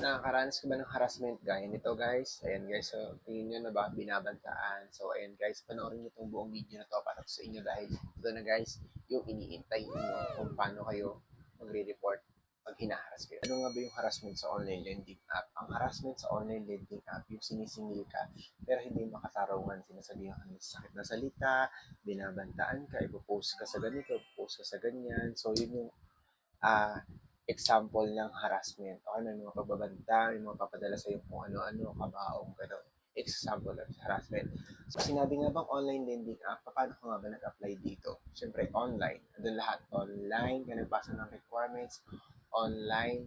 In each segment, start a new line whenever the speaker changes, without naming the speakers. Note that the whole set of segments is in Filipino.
Nakakaranas ka ba ng harassment gaya nito guys? Ayan guys, so tingin nyo na ba binabantaan? So ayan guys, panoorin nyo itong buong video na to para sa inyo dahil ito na guys, yung iniintay nyo kung paano kayo magre-report pag hinaharas kayo. Ano nga ba yung harassment sa online lending app? Ang harassment sa online lending app, yung sinisingil ka pero hindi makatarungan. Sinasabihan ka ng sakit na salita, binabantaan ka, ipopost ka sa ganito, ipopost ka sa ganyan. So yun yung ah example ng harassment. O ano, yung mga pagbabanta, yung mga papadala sa'yo kung ano-ano, kabaong, gano'n. Example of harassment. So, sinabi nga bang online lending app, paano ka nga ba nag-apply dito? Siyempre, online. Andun lahat. Online, ka nagbasa ng requirements. Online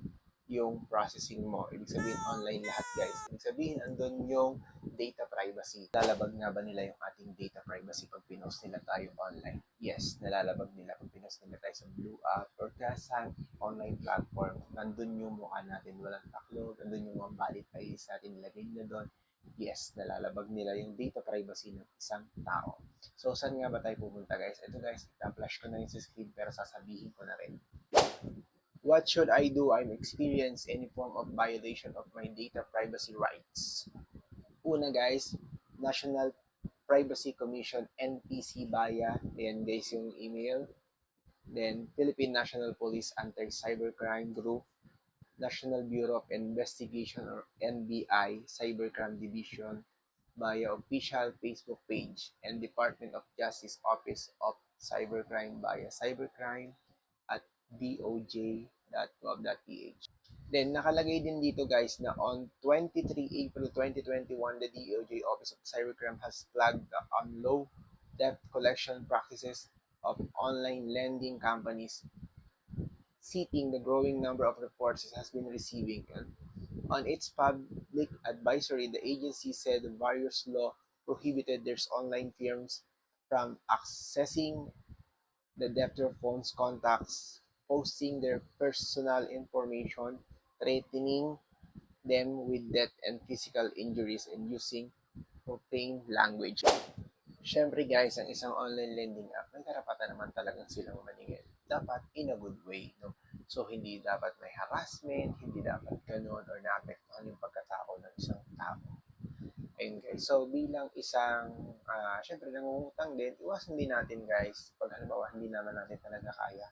yung processing mo. Ibig sabihin, online lahat, guys. Ibig sabihin, andun yung data privacy. Lalabag nga ba nila yung ating data privacy pag pinost nila tayo online? Yes, nalalabag nila pag pinost nila tayo sa Blue App or kaya sa online platform. Nandun yung mukha natin, walang taklog. Nandun yung mga valid IDs natin, nilagay na doon. Yes, nalalabag nila yung data privacy ng isang tao. So, saan nga ba tayo pupunta, guys? Ito, guys, ita-flash ko na yung screen pero sasabihin ko na rin. What should I do? I'm experience any form of violation of my data privacy rights. Una guys, National Privacy Commission NPC BAYA. Ayan guys yung email. Then Philippine National Police Anti-Cybercrime Group, National Bureau of Investigation or NBI Cybercrime Division via official Facebook page and Department of Justice Office of Cybercrime via cybercrime at doj.gov.ph. Then, nakalagay din dito guys na on 23 April 2021, the DOJ Office of Cybercrime has flagged the unlow debt collection practices of online lending companies, citing the growing number of reports it has been receiving. And on its public advisory, the agency said various law prohibited their online firms from accessing the debtor phone's contacts, posting their personal information, threatening them with death and physical injuries, and using profane language. Siyempre guys, ang isang online lending app, may karapatan naman talagang silang maningil. Dapat in a good way, no? So, hindi dapat may harassment, hindi dapat ganun, or naapektuhan yung pagkatao ng isang tao. Ayun guys. So, bilang isang, ah syempre nangungutang din, iwasan din natin guys, pag halimbawa hindi naman natin talaga kaya,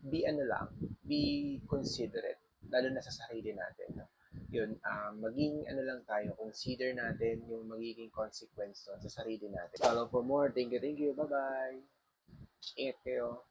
be ano lang, be considerate, lalo na sa sarili natin. No? Yun, ah, maging ano lang tayo, consider natin yung magiging consequence doon sa sarili natin. Follow for more. Thank you, thank you. Bye-bye. Ingat kayo.